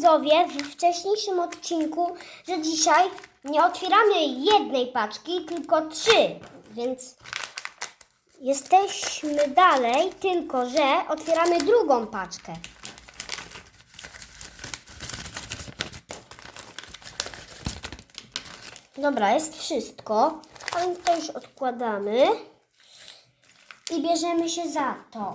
widzowie w wcześniejszym odcinku, że dzisiaj nie otwieramy jednej paczki, tylko trzy. Więc jesteśmy dalej, tylko że otwieramy drugą paczkę. Dobra, jest wszystko, a więc to już odkładamy i bierzemy się za to.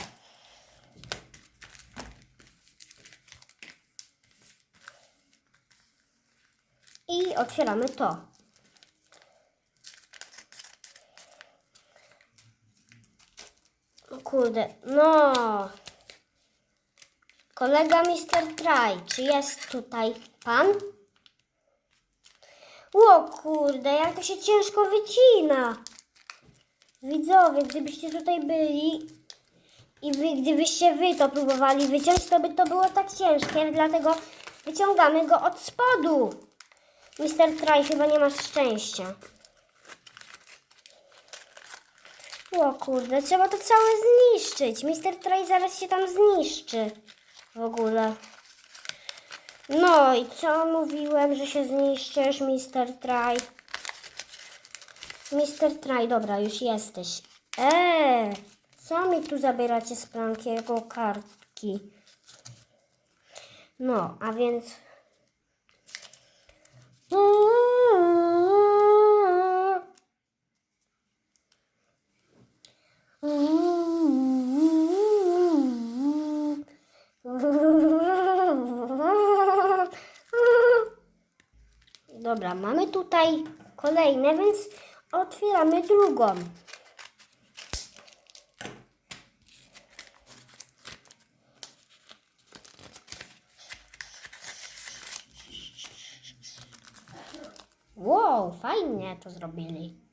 I otwieramy to. Kurde, no. Kolega Mr. Try, czy jest tutaj pan? O kurde, jak to się ciężko wycina. Widzowie, gdybyście tutaj byli i wy, gdybyście wy to próbowali wyciąć, to by to było tak ciężkie, dlatego wyciągamy go od spodu. Mister Try chyba nie masz szczęścia. O kurde, trzeba to całe zniszczyć. Mister Try zaraz się tam zniszczy. W ogóle. No i co mówiłem, że się zniszczysz, Mister Try? Mister Try, dobra, już jesteś. Eee, co mi tu zabieracie z Frankiego kartki? No, a więc... Dobra, mamy tutaj kolejne, więc otwieramy drugą. Wow, fajnie to zrobili.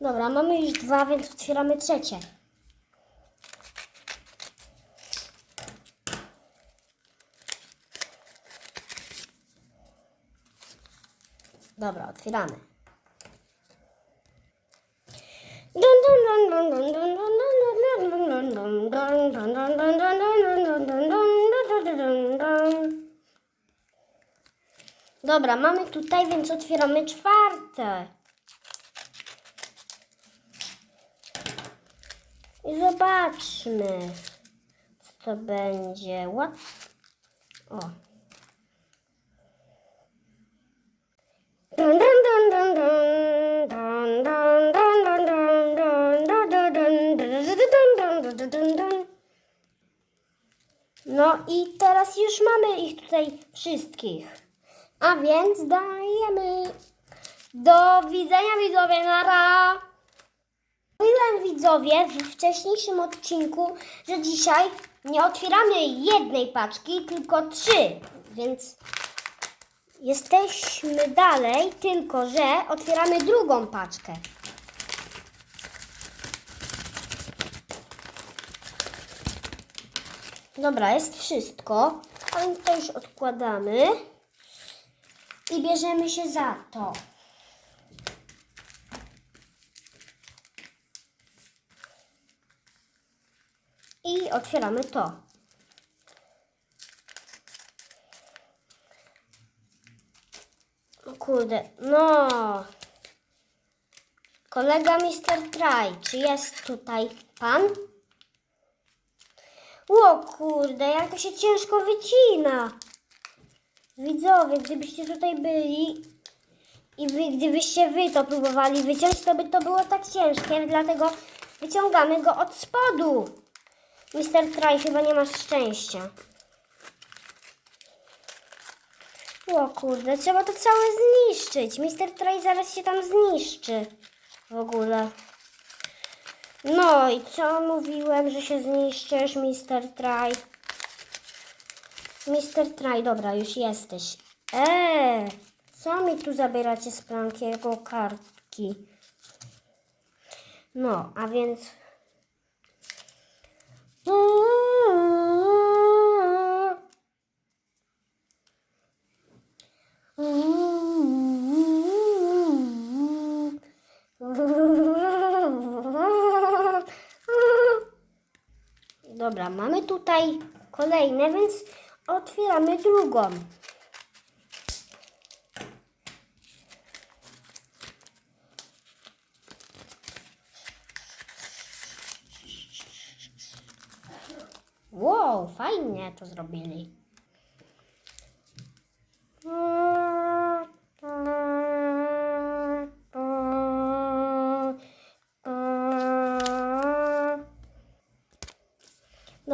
Dobra, mamy już dwa, więc otwieramy trzecie. Dobra, otwieramy. Dobra, mamy tutaj, więc otwieramy czwarte. I zobaczmy, co to będzie. What? O. i teraz już mamy ich tutaj wszystkich. A więc dajemy. Do widzenia widzowie, nara! Mówiłem widzowie w wcześniejszym odcinku, że dzisiaj nie otwieramy jednej paczki, tylko trzy. Więc jesteśmy dalej, tylko że otwieramy drugą paczkę. Dobra, jest wszystko, a więc to już odkładamy i bierzemy się za to. I otwieramy to. Kurde, no. Kolega Mr. Try, czy jest tutaj pan? O kurde, jak to się ciężko wycina. Widzowie, gdybyście tutaj byli i wy, gdybyście wy to próbowali wyciąć, to by to było tak ciężkie, dlatego wyciągamy go od spodu. Mister Try chyba nie masz szczęścia. O kurde, trzeba to całe zniszczyć. Mister Try zaraz się tam zniszczy. W ogóle. No i co mówiłem, że się zniszczysz, Mister Try? Mister Try, dobra, już jesteś. Eee, co mi tu zabieracie z Frankiego kartki? No, a więc... Dobra, mamy tutaj kolejne, więc otwieramy drugą. Wow, fajnie to zrobili.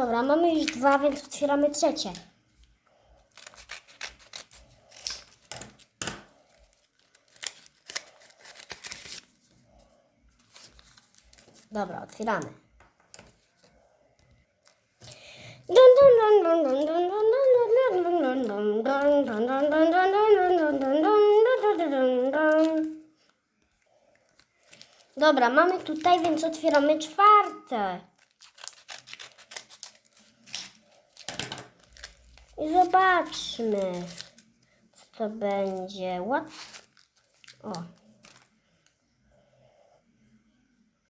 Dobra, mamy już dwa, więc otwieramy trzecie. Dobra, otwieramy. Dobra, mamy tutaj, więc otwieramy czwarte. I zobaczmy, co to będzie. What? O,